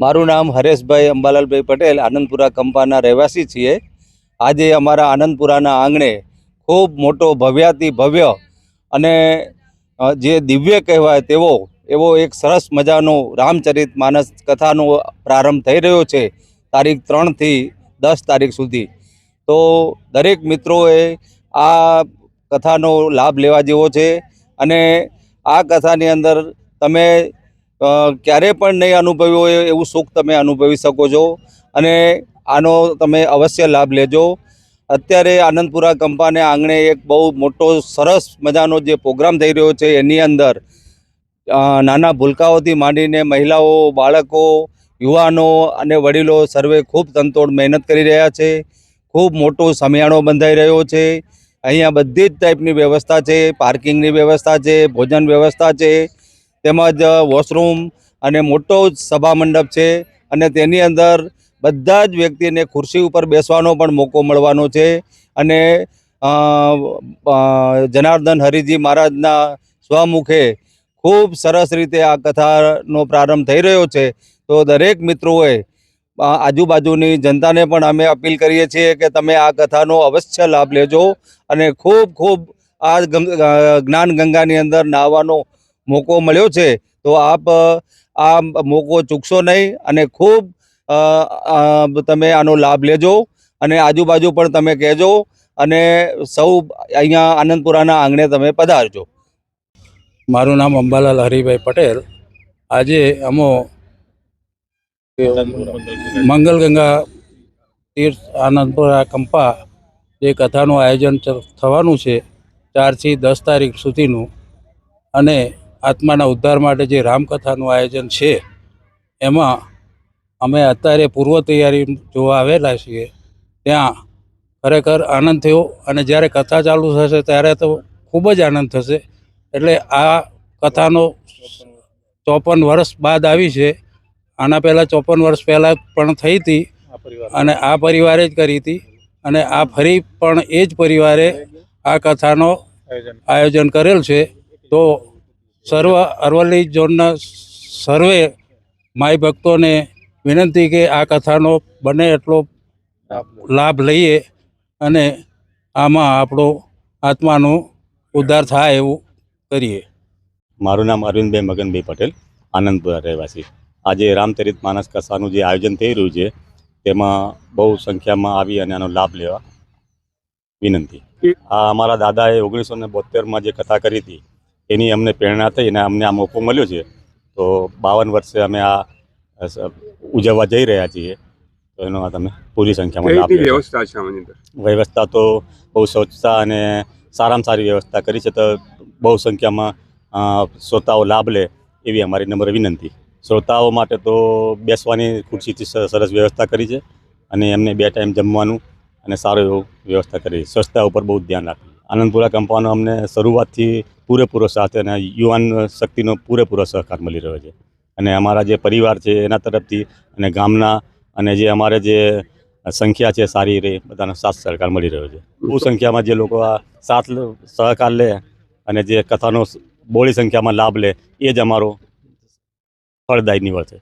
મારું નામ હરેશભાઈ અંબાલાલભાઈ પટેલ, આનંદપુરા કંપાના રહેવાસી છીએ. આજે અમારા આનંદપુરાના આંગણે ખૂબ મોટો ભવ્યાતિ ભવ્ય અને જે દિવ્ય કહેવાય તેવો, એવો એક સરસ મજાનો રામચરિત માનસ કથાનો પ્રારંભ થઈ રહ્યો છે તારીખ ત્રણથી દસ તારીખ સુધી. તો દરેક મિત્રોએ આ કથાનો લાભ લેવા જેવો છે અને આ કથાની અંદર તમે ક્યારે પણ નહીં અનુભવ્યું હોય એવું સુખ તમે અનુભવી શકો છો. અને આનો તમે અવશ્ય લાભ લેજો. અત્યારે આનંદપુરા કંપાને આંગણે એક બહુ મોટો સરસ મજાનો જે પ્રોગ્રામ થઈ રહ્યો છે, એની અંદર નાના ભૂલકાઓથી માંડીને મહિલાઓ, બાળકો, યુવાનો અને વડીલો સર્વે ખૂબ તનતોડ મહેનત કરી રહ્યા છે. ખૂબ મોટો સમિયાણો બંધાઈ રહ્યો છે. અહીંયા બધી જ ટાઈપની વ્યવસ્થા છે. પાર્કિંગની વ્યવસ્થા છે. ભોજન વ્યવસ્થા છે. તેમજ વોશરૂમ અને મોટો સભા મંડપ છે અને તેની અંદર બધા જ વ્યક્તિને ખુરશી ઉપર બેસવાનો પણ મોકો મળવાનો છે અને જનાર્દન હરિજી મહારાજના સ્વમુખે ખૂબ સરસ રીતે આ કથાનો પ્રારંભ થઈ રહ્યો છે. તો દરેક મિત્રોએ આજુબાજુની જનતાને પણ અમે અપીલ કરીએ છીએ કે તમે આ કથાનો અવશ્ય લાભ લેજો અને ખૂબ ખૂબ આ જ્ઞાન ગંગાની અંદર નાહવાનો મોકો મળ્યો છે, તો આપ આ મોકો ચૂકશો નહીં અને ખૂબ તમે આનો લાભ લેજો અને આજુબાજુ પણ તમે કહેજો અને સૌ અહીંયા આનંદપુરાના આંગણે તમે પધારજો. મારું નામ અંબાલાલ હરિભાઈ પટેલ. આજે અમો મંગલગંગા તીર્થ આનંદપુરા કંપા જે કથાનું આયોજન થવાનું છે, ચારથી દસ તારીખ સુધીનું. અને આત્માના ઉદ્ધાર માટે જે રામકથાનું આયોજન છે એમાં અમે અત્યારે પૂર્વ તૈયારી જોવા આવેલા છીએ. ત્યાં ખરેખર આનંદ થયો અને જ્યારે કથા ચાલુ થશે ત્યારે તો ખૂબ જ આનંદ થશે. એટલે આ કથાનો ચોપન વર્ષ બાદ આવી છે. આના પહેલાં ચોપન વર્ષ પહેલાં પણ થઈ હતી અને આ પરિવારે જ કરી હતી અને આ ફરી પણ એ જ પરિવારે આ કથાનો આયોજન. કરેલ છે. તો સર્વ અરવલ્લી ઝોનના સર્વે માય ભક્તોને વિનંતી કે આ કથાનો બને એટલો લાભ લઈએ અને આમાં આપણો આત્માનો ઉદ્ધાર થાય એવું કરીએ. મારું નામ અરવિંદભાઈ મગનભાઈ પટેલ આનંદપુરા રહેવાસી. આજે રામચરિત માનસ કથાનું જે આયોજન થઈ રહ્યું છે તેમાં બહુ સંખ્યામાં આવી અને આનો લાભ લેવા વિનંતી. આ અમારા દાદાએ ઓગણીસો ને બોતેરમાં જે કથા કરી હતી એની અમને પ્રેરણા થઈ અને અમને આ મોકો મળ્યો છે. તો બાવન વર્ષે અમે આ ઉજવવા જઈ રહ્યા છીએ. તો એનો આ તમે પૂરી સંખ્યામાં વ્યવસ્થા છે વ્યવસ્થા તો બહુ સ્વચ્છતા અને સારામાં સારી વ્યવસ્થા કરી છે તો બહુ સંખ્યામાં શ્રોતાઓ લાભ લે એવી અમારી નંબર વિનંતી. શ્રોતાઓ માટે તો બેસવાની ખુરશીથી સરસ વ્યવસ્થા કરી છે અને એમને બે ટાઈમ જમવાનું અને સારું એવું વ્યવસ્થા કરી છે. સ્વચ્છતા ઉપર બહુ ધ્યાન રાખ્યું આનંદપુરા કંપાનો અમને શરૂઆતથી પૂરેપૂરો સાથ અને યુવાન શક્તિનો પૂરેપૂરો સહકાર મળી રહ્યો છે. અને અમારા જે પરિવાર છે એના તરફથી અને ગામના અને જે અમારે જે સંખ્યા છે સારી રહે બધાનો સાથ સહકાર મળી રહ્યો છે. બહુ સંખ્યામાં જે લોકો આ સાથ સહકાર લે અને જે કથાનો બોળી સંખ્યામાં લાભ લે, એ જ અમારો ફળદાયી નીવડશે